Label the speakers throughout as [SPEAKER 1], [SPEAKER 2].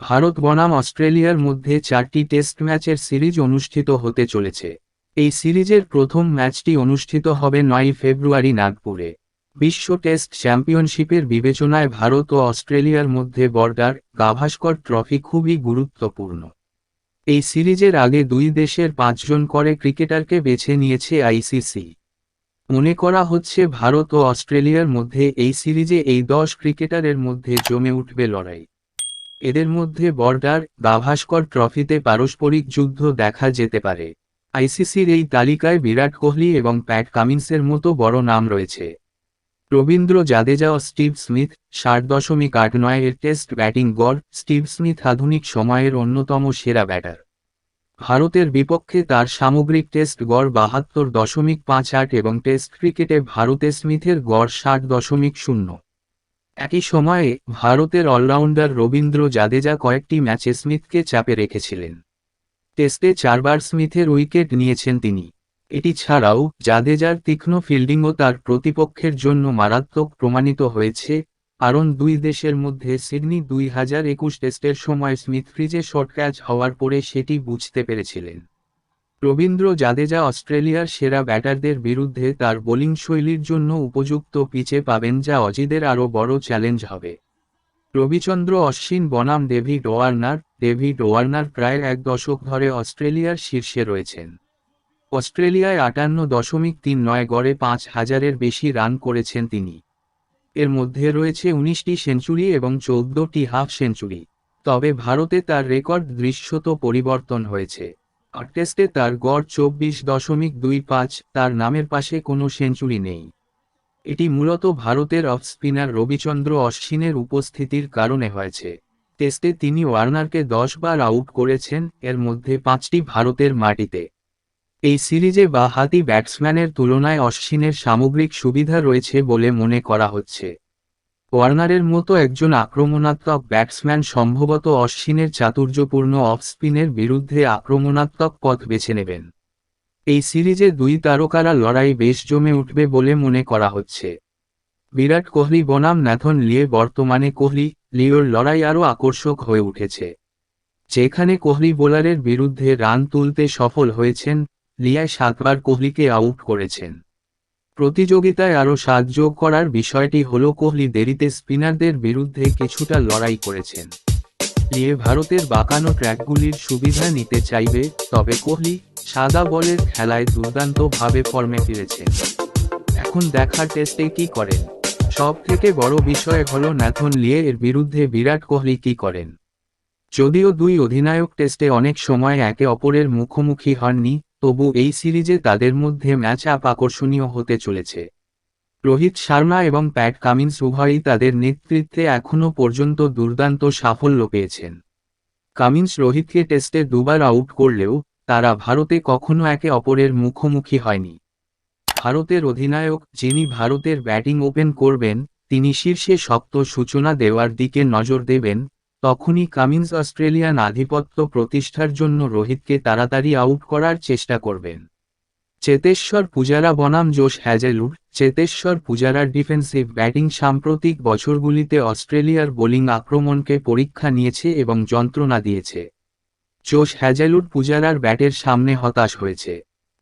[SPEAKER 1] ভারত বনাম অস্ট্রেলিয়ার মধ্যে চারটি টেস্ট ম্যাচের সিরিজ অনুষ্ঠিত হতে চলেছে। এই সিরিজের প্রথম ম্যাচটি অনুষ্ঠিত হবে নয় ফেব্রুয়ারি নাগপুরে। বিশ্ব টেস্ট চ্যাম্পিয়নশিপের বিবেচনায় ভারত ও অস্ট্রেলিয়ার মধ্যে বর্ডার গাভাস্কর ট্রফি খুবই গুরুত্বপূর্ণ। এই সিরিজের আগে দুই দেশের পাঁচজন করে ক্রিকেটারকে বেছে নিয়েছে আইসিসি। মনে করা হচ্ছে ভারত ও অস্ট্রেলিয়ার মধ্যে এই সিরিজে এই দশ ক্রিকেটারের মধ্যে জমে উঠবে লড়াই। এদের মধ্যে বর্ডার, গাভাস্কর ট্রফিতে পারস্পরিক যুদ্ধ দেখা যেতে পারে। আইসিসির এই তালিকায় বিরাট কোহলি এবং প্যাট কামিন্সের মতো বড় নাম রয়েছে। রবীন্দ্র জাদেজা ও স্টিভ স্মিথ, ষাট দশমিক আট নয় এর টেস্ট ব্যাটিং গড়, স্টিভ স্মিথ আধুনিক সময়ের অন্যতম সেরা ব্যাটার। ভারতের বিপক্ষে তার সামগ্রিক টেস্ট গড় বাহাত্তর দশমিক পাঁচ আট এবং টেস্ট ক্রিকেটে ভারতে স্মিথের গড় ষাট দশমিক শূন্য। একই সময়ে, ভারতের অলরাউন্ডার রবীন্দ্র জাদেজা কয়েকটি ম্যাচে স্মিথকে চাপে রেখেছিলেন। টেস্টে চারবার স্মিথের উইকেট নিয়েছেন তিনি। এটি ছাড়াও, জাদেজার তীক্ষ্ণ ফিল্ডিংও তার প্রতিপক্ষের জন্য মারাত্মক প্রমাণিত হয়েছে, কারণ দুই দেশের মধ্যে সিডনি দুই হাজার একুশ টেস্টের সময় স্মিথ ফ্রিজে শর্ট ক্যাচ হওয়ার পরে সেটি বুঝতে পেরেছিলেন। রবীন্দ্র জাদেজা অস্ট্রেলিয়ার সেরা ব্যাটারদের বিরুদ্ধে তার বোলিং শৈলীর জন্য উপযুক্ত পিচে পাবেন যা অজিদের আরও বড় চ্যালেঞ্জ হবে। রবিচন্দ্র অশ্বিন, বনাম ডেভিড ওয়ার্নার ডেভিড ওয়ার্নার প্রায় এক দশক ধরে অস্ট্রেলিয়ার শীর্ষে রয়েছেন। অস্ট্রেলিয়ায় আটান্ন দশমিক তিন নয় গড়ে পাঁচ হাজারের বেশি রান করেছেন তিনি। এর মধ্যে রয়েছে উনিশটি সেঞ্চুরি এবং চৌদ্দটি হাফ সেঞ্চুরি। তবে ভারতে তার রেকর্ড দৃশ্যত পরিবর্তন হয়েছে। টেস্টে তার গড় চব্বিশ দশমিক দুই পাঁচ, তার নামের পাশে কোনো সেঞ্চুরি নেই। এটি মূলত ভারতের অফ স্পিনার রবিচন্দ্র অশ্বিনের উপস্থিতির কারণে হয়েছে। টেস্টে তিনি ওয়ার্নারকে দশ বার আউট করেছেন, এর মধ্যে পাঁচটি ভারতের মাটিতে। এই সিরিজে বা হাতি ব্যাটসম্যানের তুলনায় অশ্বিনের সামগ্রিক সুবিধা রয়েছে বলে মনে করা হচ্ছে। ওয়ার্নারের মতো একজন আক্রমণাত্মক ব্যাটসম্যান সম্ভবত অশ্বিনের চাতুর্যপূর্ণ অফ স্পিনের বিরুদ্ধে আক্রমণাত্মক পথ বেছে নেবেন। এই সিরিজে দুই তারকারা লড়াই বেশ জমে উঠবে বলে মনে করা হচ্ছে। বিরাট কোহলি বনাম ন্যাথন লিয়ে বর্তমানে কোহলি লিওর লড়াই আরও আকর্ষক হয়ে উঠেছে। যেখানে কোহলি বোলারের বিরুদ্ধে রান তুলতে সফল হয়েছেন, লিয়ায় সাতবার কোহলিকে আউট করেছেন। প্রতিযোগিতায় আরও সাত যোগ করার বিষয়টি হল কোহলি দেরিতে স্পিনারদের বিরুদ্ধে কিছুটা লড়াই করেছেন। লিয়ে ভারতের বাঁকানো ট্র্যাকগুলির সুবিধা নিতে চাইবে, তবে কোহলি সাদা বলের খেলায় দুর্দান্তভাবে ফর্মে ফিরেছেন। এখন দেখার টেস্টে কি করেন? সব থেকে বড় বিষয় হল ন্যাথন লিয়ে এর বিরুদ্ধে বিরাট কোহলি কি করেন? যদিও দুই অধিনায়ক টেস্টে অনেক সময় একে অপরের মুখোমুখি হননি তবু এই সিরিজে তাদের মধ্যে ম্যাচ আপ আকর্ষণীয় হতে চলেছে। রোহিত শর্মা এবং প্যাট কামিন্স উভয়ই তাদের নেতৃত্বে এখনও পর্যন্ত দুর্দান্ত সাফল্য পেয়েছেন। কামিন্স রোহিতকে টেস্টে দুবার আউট করলেও তারা ভারতে কখনো একে অপরের মুখোমুখি হয়নি। ভারতের অধিনায়ক যিনি ভারতের ব্যাটিং ওপেন করবেন, তিনি শীর্ষে শক্ত সূচনা দেওয়ার দিকে নজর দেবেন তখনই কামিন্স অস্ট্রেলিয়ান আধিপত্য প্রতিষ্ঠার জন্য রোহিতকে তাড়াতাড়ি আউট করার চেষ্টা করবেন। চেতেশ্বর পূজারা বনাম জোশ হ্যাজেলুড চেতেশ্বর পূজারার ডিফেন্সিভ ব্যাটিং সাম্প্রতিক বছরগুলিতে অস্ট্রেলিয়ার বোলিং আক্রমণকে পরীক্ষা নিয়েছে এবং যন্ত্রণা দিয়েছে। জোশ হ্যাজেলুড পূজারার ব্যাটের সামনে হতাশ হয়েছে।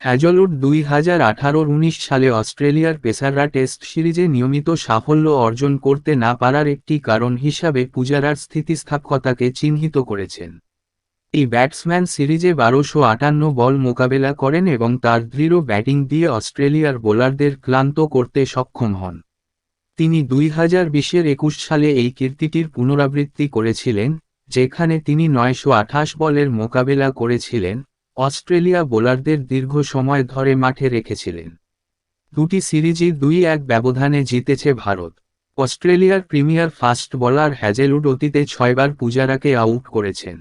[SPEAKER 1] হ্যাজলুড দুই হাজার আঠারোর উনিশ সালে অস্ট্রেলিয়ার পেসাররা টেস্ট সিরিজে নিয়মিত সাফল্য অর্জন করতে না পারার একটি কারণ হিসাবে পূজারার স্থিতিস্থাপকতাকে চিহ্নিত করেছেন। এই ব্যাটসম্যান সিরিজে বারোশো আটান্ন বল মোকাবেলা করেন এবং তার দৃঢ় ব্যাটিং দিয়ে অস্ট্রেলিয়ার বোলারদের ক্লান্ত করতে সক্ষম হন। তিনি দুই হাজার বিশের একুশ সালে এই কীর্তিটির পুনরাবৃত্তি করেছিলেন, যেখানে তিনি নয়শো আঠাশ বলের মোকাবেলা করেছিলেন অস্ট্রেলিয়া বোলারদের দীর্ঘ সময় ধরে মাঠে রেখেছিলেন দুটি সিরিজই দুই এক ব্যবধানে জিতেছে ভারত অস্ট্রেলিয়ার প্রিমিয়ার ফাস্ট বলার হ্যাজেলুড অতীতে ছয়বার পূজারাকে আউট করেছেন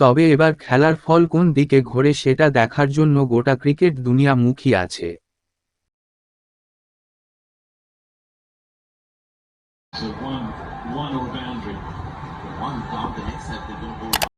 [SPEAKER 1] তবে এবার খেলার ফল কোন দিকে ঘোরে সেটা দেখার জন্য গোটা ক্রিকেট দুনিয়া মুখী আছে
[SPEAKER 2] one, one over boundary. One thumped and accepted.